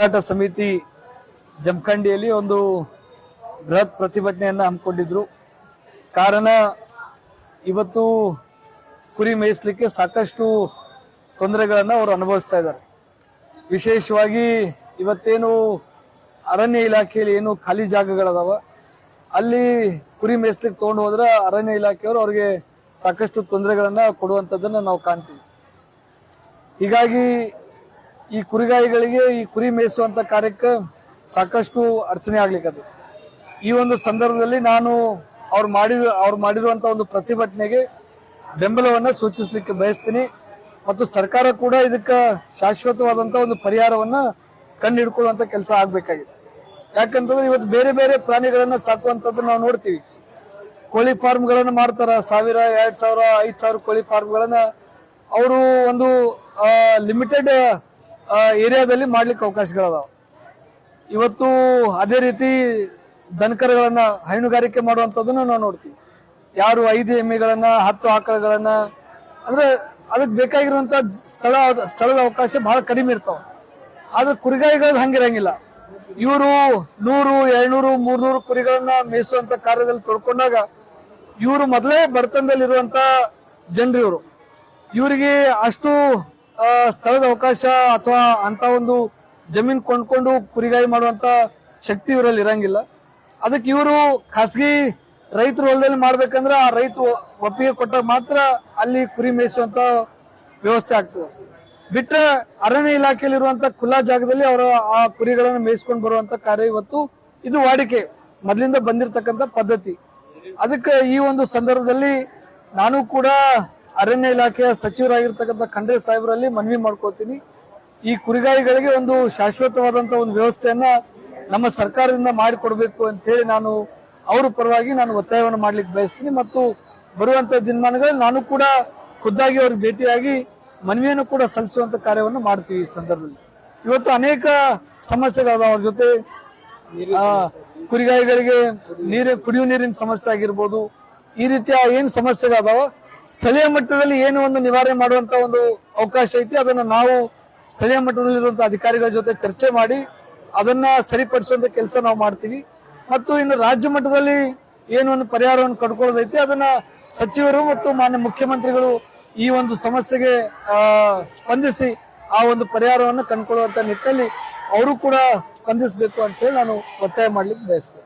ಹೋರಾಟ ಸಮಿತಿ ಜಮಖಂಡಿಯಲ್ಲಿ ಒಂದು ಬೃಹತ್ ಪ್ರತಿಭಟನೆಯನ್ನು ಹಮ್ಮಿಕೊಂಡಿದ್ರು. ಕಾರಣ, ಇವತ್ತು ಕುರಿ ಮೇಯಿಸ್ಲಿಕ್ಕೆ ಸಾಕಷ್ಟು ತೊಂದರೆಗಳನ್ನು ಅವರು ಅನುಭವಿಸ್ತಾ ಇದ್ದಾರೆ. ವಿಶೇಷವಾಗಿ ಇವತ್ತೇನು ಅರಣ್ಯ ಇಲಾಖೆಯಲ್ಲಿ ಏನು ಖಾಲಿ ಜಾಗಗಳದಾವ, ಅಲ್ಲಿ ಕುರಿ ಮೇಯಿಸ್ಲಿಕ್ಕೆ ತೊಗೊಂಡು ಹೋದ್ರೆ ಅರಣ್ಯ ಇಲಾಖೆಯವರು ಅವ್ರಿಗೆ ಸಾಕಷ್ಟು ತೊಂದರೆಗಳನ್ನು ಕೊಡುವಂಥದ್ದನ್ನ ನಾವು ಕಾಣ್ತೀವಿ. ಹೀಗಾಗಿ ಈ ಕುರಿಗಾಯಿಗಳಿಗೆ ಈ ಕುರಿ ಮೇಯಿಸುವಂತ ಕಾರ್ಯಕ್ಕೆ ಸಾಕಷ್ಟು ಅರ್ಚನೆ ಆಗ್ಲಿಕ್ಕದು ಈ ಒಂದು ಸಂದರ್ಭದಲ್ಲಿ ನಾನು ಅವ್ರು ಮಾಡಿ ಅವ್ರು ಮಾಡಿರುವಂತ ಒಂದು ಪ್ರತಿಭಟನೆಗೆ ಬೆಂಬಲವನ್ನ ಸೂಚಿಸಲಿಕ್ಕೆ ಬಯಸ್ತೀನಿ. ಮತ್ತು ಸರ್ಕಾರ ಕೂಡ ಇದಕ್ಕೆ ಶಾಶ್ವತವಾದಂತ ಒಂದು ಪರಿಹಾರವನ್ನ ಕಣ್ಣಿಡ್ಕೊಳ್ಳುವಂತ ಕೆಲಸ ಆಗ್ಬೇಕಾಗಿದೆ. ಯಾಕಂತಂದ್ರೆ ಇವತ್ತು ಬೇರೆ ಬೇರೆ ಪ್ರಾಣಿಗಳನ್ನ ಸಾಕುವಂತದ್ದು ನಾವು ನೋಡ್ತೀವಿ. ಕೋಳಿ ಫಾರ್ಮ್ಗಳನ್ನು ಮಾಡ್ತಾರ, ಸಾವಿರ, ಎರಡ್ ಸಾವಿರ, ಐದ್ ಸಾವಿರ ಕೋಳಿ ಫಾರ್ಮ್ಗಳನ್ನು. ಅವರು ಒಂದು ಲಿಮಿಟೆಡ್ ಏರಿಯಾದಲ್ಲಿ ಮಾಡ್ಲಿಕ್ಕೆ ಅವಕಾಶಗಳದಾವ. ಇವತ್ತು ಅದೇ ರೀತಿ ದನಕರಗಳನ್ನ ಹೈನುಗಾರಿಕೆ ಮಾಡುವಂತದನ್ನ ನಾವು ನೋಡ್ತೀವಿ. ಯಾರು ಐದು ಎಮ್ಮೆಗಳನ್ನ, ಹತ್ತು ಆಕಳಗಳನ್ನ, ಅಂದ್ರೆ ಅದಕ್ಕೆ ಬೇಕಾಗಿರುವಂತ ಸ್ಥಳ, ಸ್ಥಳದ ಅವಕಾಶ ಬಹಳ ಕಡಿಮೆ ಇರ್ತಾವ. ಆದ್ರೆ ಕುರಿಗಾಯಿಗಳು ಹಂಗಿರಂಗಿಲ್ಲ. ಇವರು ನೂರು, ಎರಡ್ನೂರು, ಮೂರ್ನೂರು ಕುರಿಗಳನ್ನ ಮೇಯಿಸುವಂತ ಕಾರ್ಯದಲ್ಲಿ ತೊಳ್ಕೊಂಡಾಗ ಇವರು ಮೊದಲೇ ಬಡತನದಲ್ಲಿರುವಂತ ಜನರು ಇವರು ಇವರಿಗೆ ಅಷ್ಟು ಸ್ಥಳದ ಅವಕಾಶ ಅಥವಾ ಅಂತ ಒಂದು ಜಮೀನ್ ಕೊಂಡ್ಕೊಂಡು ಕುರಿಗಾಯಿ ಮಾಡುವಂತ ಶಕ್ತಿ ಇವರಲ್ಲಿ ಇರಂಗಿಲ್ಲ. ಅದಕ್ಕೆ ಇವರು ಖಾಸಗಿ ರೈತರು ಹೊಲದಲ್ಲಿ ಮಾಡ್ಬೇಕಂದ್ರೆ ಆ ರೈತರು ಒಪ್ಪಿಗೆ ಕೊಟ್ಟಾಗ ಮಾತ್ರ ಅಲ್ಲಿ ಕುರಿ ಮೇಯಿಸುವಂತ ವ್ಯವಸ್ಥೆ ಆಗ್ತದೆ. ಬಿಟ್ರೆ ಅರಣ್ಯ ಇಲಾಖೆಯಲ್ಲಿರುವಂತ ಖುಲ್ಲಾ ಜಾಗದಲ್ಲಿ ಅವರು ಆ ಕುರಿಗಳನ್ನು ಮೇಯಿಸ್ಕೊಂಡು ಬರುವಂತ ಕಾರ್ಯ ಇವತ್ತು ಇದು ವಾಡಿಕೆ ಮೊದಲಿಂದ ಬಂದಿರತಕ್ಕಂತ ಪದ್ಧತಿ. ಅದಕ್ಕೆ ಈ ಒಂದು ಸಂದರ್ಭದಲ್ಲಿ ನಾನು ಕೂಡ ಅರಣ್ಯ ಇಲಾಖೆಯ ಸಚಿವರಾಗಿರ್ತಕ್ಕಂಥ ಖಂಡ್ರೆ ಸಾಹೇಬರಲ್ಲಿ ಮನವಿ ಮಾಡ್ಕೋತೀನಿ. ಈ ಕುರಿಗಾಯಿಗಳಿಗೆ ಒಂದು ಶಾಶ್ವತವಾದಂಥ ಒಂದು ವ್ಯವಸ್ಥೆಯನ್ನ ನಮ್ಮ ಸರ್ಕಾರದಿಂದ ಮಾಡಿಕೊಡ್ಬೇಕು ಅಂತ ಹೇಳಿ ನಾನು ಅವ್ರ ಪರವಾಗಿ ನಾನು ಒತ್ತಾಯವನ್ನು ಮಾಡ್ಲಿಕ್ಕೆ ಬಯಸ್ತೀನಿ ಮತ್ತು ಬರುವಂತ ದಿನಮಾನಗಳಲ್ಲಿ ನಾನು ಕೂಡ ಖುದ್ದಾಗಿ ಅವ್ರಿಗೆ ಭೇಟಿಯಾಗಿ ಮನವಿಯನ್ನು ಕೂಡ ಸಲ್ಲಿಸುವಂತ ಕಾರ್ಯವನ್ನು ಮಾಡ್ತೀವಿ ಈ ಸಂದರ್ಭದಲ್ಲಿ. ಇವತ್ತು ಅನೇಕ ಸಮಸ್ಯೆಗಳಾದ ಅವ್ರ ಜೊತೆ ಕುರಿಗಾಯಿಗಳಿಗೆ ನೀರು ಕುಡಿಯುವ ನೀರಿನ ಸಮಸ್ಯೆ ಆಗಿರ್ಬೋದು, ಈ ರೀತಿಯ ಏನ್ ಸಮಸ್ಯೆಗಳದಾವ ಸ್ಥಳೀಯ ಮಟ್ಟದಲ್ಲಿ ಏನು ಒಂದು ನಿವಾರಣೆ ಮಾಡುವಂತ ಒಂದು ಅವಕಾಶ ಐತಿ, ಅದನ್ನ ನಾವು ಸ್ಥಳೀಯ ಮಟ್ಟದಲ್ಲಿರುವಂತಹ ಅಧಿಕಾರಿಗಳ ಜೊತೆ ಚರ್ಚೆ ಮಾಡಿ ಅದನ್ನ ಸರಿಪಡಿಸುವಂತ ಕೆಲಸ ನಾವು ಮಾಡ್ತೀವಿ. ಮತ್ತು ಇನ್ನು ರಾಜ್ಯ ಮಟ್ಟದಲ್ಲಿ ಏನು ಒಂದು ಪರಿಹಾರವನ್ನು ಕಂಡುಕೊಳ್ಳೋದೈತಿ, ಅದನ್ನ ಸಚಿವರು ಮತ್ತು ಮಾನ್ಯ ಮುಖ್ಯಮಂತ್ರಿಗಳು ಈ ಒಂದು ಸಮಸ್ಯೆಗೆ ಸ್ಪಂದಿಸಿ ಆ ಒಂದು ಪರಿಹಾರವನ್ನು ಕಂಡುಕೊಳ್ಳುವಂತ ನಿಟ್ಟಿನಲ್ಲಿ ಅವರು ಕೂಡ ಸ್ಪಂದಿಸಬೇಕು ಅಂತ ಹೇಳಿ ನಾನು ಒತ್ತಾಯ ಮಾಡ್ಲಿಕ್ಕೆ ಬಯಸ್ತೇನೆ.